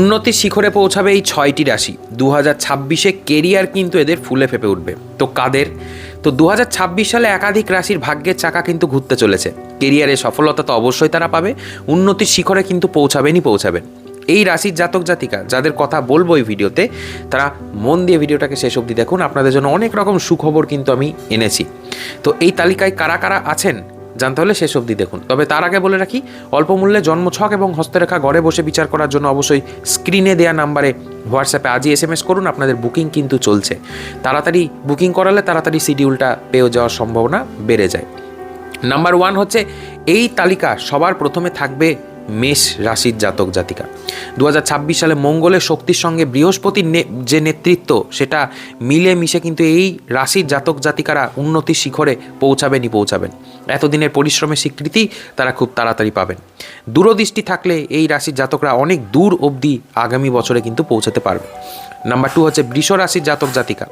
উন্নতির শিখরে পৌঁছাবে এই ছয়টি রাশি। দু হাজার ছাব্বিশে কেরিয়ার কিন্তু এদের ফুলে ফেপে উঠবে। তো কাদের? তো দু হাজার ছাব্বিশ সালে একাধিক রাশির ভাগ্যের চাকা কিন্তু ঘুরতে চলেছে। কেরিয়ারে সফলতা তো অবশ্যই তারা পাবে উন্নতির শিখরে কিন্তু পৌঁছাবেনই পৌঁছাবেন। এই রাশির জাতক জাতিকা, যাদের কথা বলব এই ভিডিওতে, তারা মন দিয়ে ভিডিওটাকে শেষ অবধি দেখুন। আপনাদের জন্য অনেক রকম সুখবর কিন্তু আমি এনেছি। তো এই তালিকায় কারা কারা আছেন? জানতে হলে শেষ অবধি দেখুন। তবে তার আগে বলে রাখি, অল্প মূল্যে জন্ম ছক এবং হস্তরেখা ঘরে বসে বিচার করার জন্য অবশ্যই স্ক্রিনে দেয়া নাম্বারে হোয়াটসঅ্যাপে আজই এস এম এস করুন, আপনাদের বুকিং কিন্তু চলছে। তাড়াতাড়ি বুকিং করালে তাড়াতাড়ি শিডিউলটা পেয়ে যাওয়ার সম্ভাবনা বেড়ে যায়। নাম্বার ওয়ান হচ্ছে, এই তালিকা সবার প্রথমে থাকবে মেষ রাশির জাতক জাতিকা। দু হাজার ছাব্বিশ সালে মঙ্গলের শক্তির সঙ্গে বৃহস্পতির যে নেতৃত্ব, সেটা মিলে মিশে কিন্তু এই রাশির জাতক জাতিকারা উন্নতির শিখরে পৌঁছাবেনই পৌঁছাবেন। এতদিনের পরিশ্রমের স্বীকৃতি তারা খুব তাড়াতাড়ি পাবেন। দূরদৃষ্টি থাকলে এই রাশির জাতকরা অনেক দূর অবধি আগামী বছরে কিন্তু পৌঁছাতে পারবে। নাম্বার টু হচ্ছে বৃষ রাশির জাতক জাতিকা।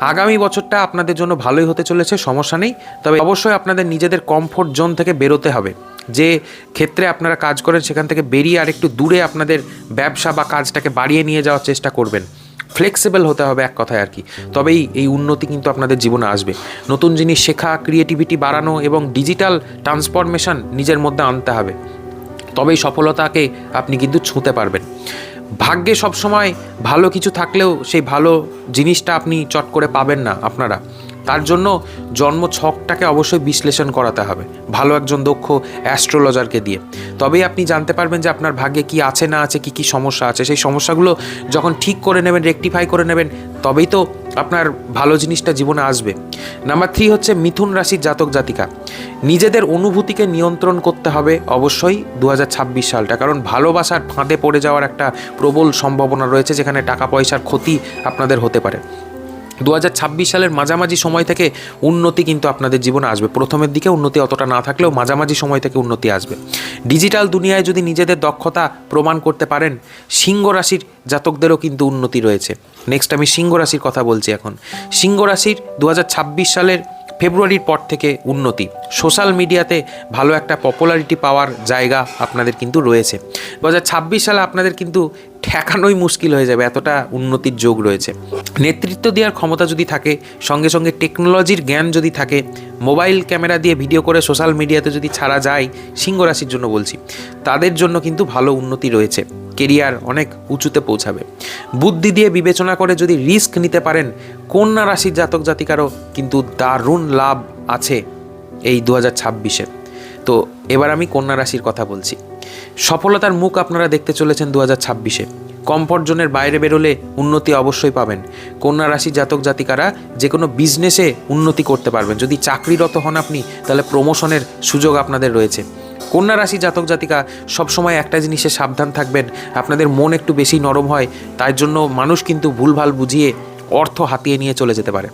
আগামী বছরটা আপনাদের জন্য ভালোই হতে চলেছে, সমস্যা নেই। তবে অবশ্যই আপনাদের নিজেদের কমফোর্ট জোন থেকে বেরোতে হবে। যে ক্ষেত্রে আপনারা কাজ করেন, সেখান থেকে বেরিয়ে আর একটু দূরে আপনাদের ব্যবসা বা কাজটাকে বাড়িয়ে নিয়ে যাওয়ার চেষ্টা করবেন। ফ্লেক্সিবল হতে হবে এক কথায় আর কি। তবেই এই উন্নতি কিন্তু আপনাদের জীবনে আসবে। নতুন জিনিস শেখা ক্রিয়েটিভিটি বাড়ানো এবং ডিজিটাল ট্রান্সফরমেশন নিজের মধ্যে আনতে হবে। তবেই সফলতাকে আপনি কিন্তু ছুঁতে পারবেন। ভাগ্যে সবসময় ভালো কিছু থাকলেও সেই ভালো জিনিসটা আপনি চট করে পাবেন না আপনারা। তার জন্য জন্ম ছকটাকে অবশ্যই বিশ্লেষণ করাতে হবে। ভালো একজন দক্ষ অ্যাস্ট্রোলজারকে দিয়ে। তবেই আপনি জানতে পারবেন যে আপনার ভাগ্যে কি আছে না আছে, কি কি সমস্যা আছে। সেই সমস্যাগুলো যখন ঠিক করে নেবেন, রেকটিফাই করে নেবেন, তবেই তো আপনার ভালো জিনিসটা জীবনে আসবে। নাম্বার থ্রি হচ্ছে মিথুন রাশির জাতক জাতিকা। নিজেদের অনুভূতিকে নিয়ন্ত্রণ করতে হবে অবশ্যই দু হাজার ছাব্বিশ সালটা, কারণ ভালোবাসার ফাঁদে পড়ে যাওয়ার একটা প্রবল সম্ভাবনা রয়েছে, যেখানে টাকা পয়সার ক্ষতি আপনাদের হতে পারে। দু হাজার ছাব্বিশ সালের মাঝামাঝি সময় থেকে উন্নতি কিন্তু আপনাদের জীবনে আসবে। প্রথমের দিকে উন্নতি অতটা না থাকলেও মাঝামাঝি সময় থেকে উন্নতি আসবে। ডিজিটাল দুনিয়ায় যদি নিজেদের দক্ষতা প্রমাণ করতে পারেন, সিংহ রাশির জাতকদেরও কিন্তু উন্নতি রয়েছে। নেক্সট আমি সিংহ রাশির কথা বলছি এখন। সিংহ রাশির দু হাজার ছাব্বিশ সালের ফেব্রুয়ারির পর থেকে উন্নতি। সোশ্যাল মিডিয়াতে ভালো একটা পপুলারিটি পাওয়ার জায়গা আপনাদের কিন্তু রয়েছে। দু ছাব্বিশ সালে আপনাদের কিন্তু ঠেকানোই মুশকিল হয়ে যাবে, এতটা উন্নতির যোগ রয়েছে। নেতৃত্ব দেওয়ার ক্ষমতা যদি থাকে, সঙ্গে সঙ্গে টেকনোলজির জ্ঞান যদি থাকে মোবাইল ক্যামেরা দিয়ে ভিডিও করে সোশ্যাল মিডিয়াতে যদি ছাড়া যায় সিংহ রাশির জন্য বলছি, তাদের জন্য কিন্তু ভালো উন্নতি রয়েছে। কেরিয়ার অনেক উঁচুতে পৌঁছাবে। বুদ্ধি দিয়ে বিবেচনা করে যদি রিস্ক নিতে পারেন, কন্যা রাশির জাতক জাতিকারও কিন্তু দারুণ লাভ আছে এই দু হাজার ছাব্বিশে। তো এবার আমি কন্যা রাশির কথা বলছি। সফলতার মুখ আপনারা দেখতে চলেছেন দু হাজার ছাব্বিশে। কমফর্ট জোনের বাইরে বেরোলে উন্নতি অবশ্যই পাবেন। কন্যা রাশি জাতক জাতিকারা যে কোনো বিজনেসে উন্নতি করতে পারবেন। যদি চাকরিরত হন আপনি, তাহলে প্রমোশনের সুযোগ আপনাদের রয়েছে। কন্যা রাশি জাতক জাতিকা সবসময় একটা জিনিসে সাবধান থাকবেন। আপনাদের মন একটু বেশি নরম হয় তার জন্য মানুষ কিন্তু ভুলভাল বুঝিয়ে অর্থ হাতিয়ে নিয়ে চলে যেতে পারে।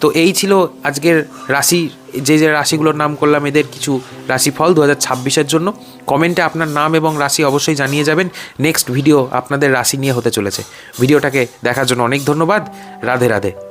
তো এই ছিল আজকের রাশি, যে যে রাশিগুলোর নাম করলাম এদের কিছু রাশিফল দু হাজার ছাব্বিশের জন্য। কমেন্টে আপনার নাম এবং রাশি অবশ্যই জানিয়ে যাবেন। নেক্সট ভিডিও আপনাদের রাশি নিয়ে হতে চলেছে। ভিডিওটাকে দেখার জন্য অনেক ধন্যবাদ। রাধে রাধে।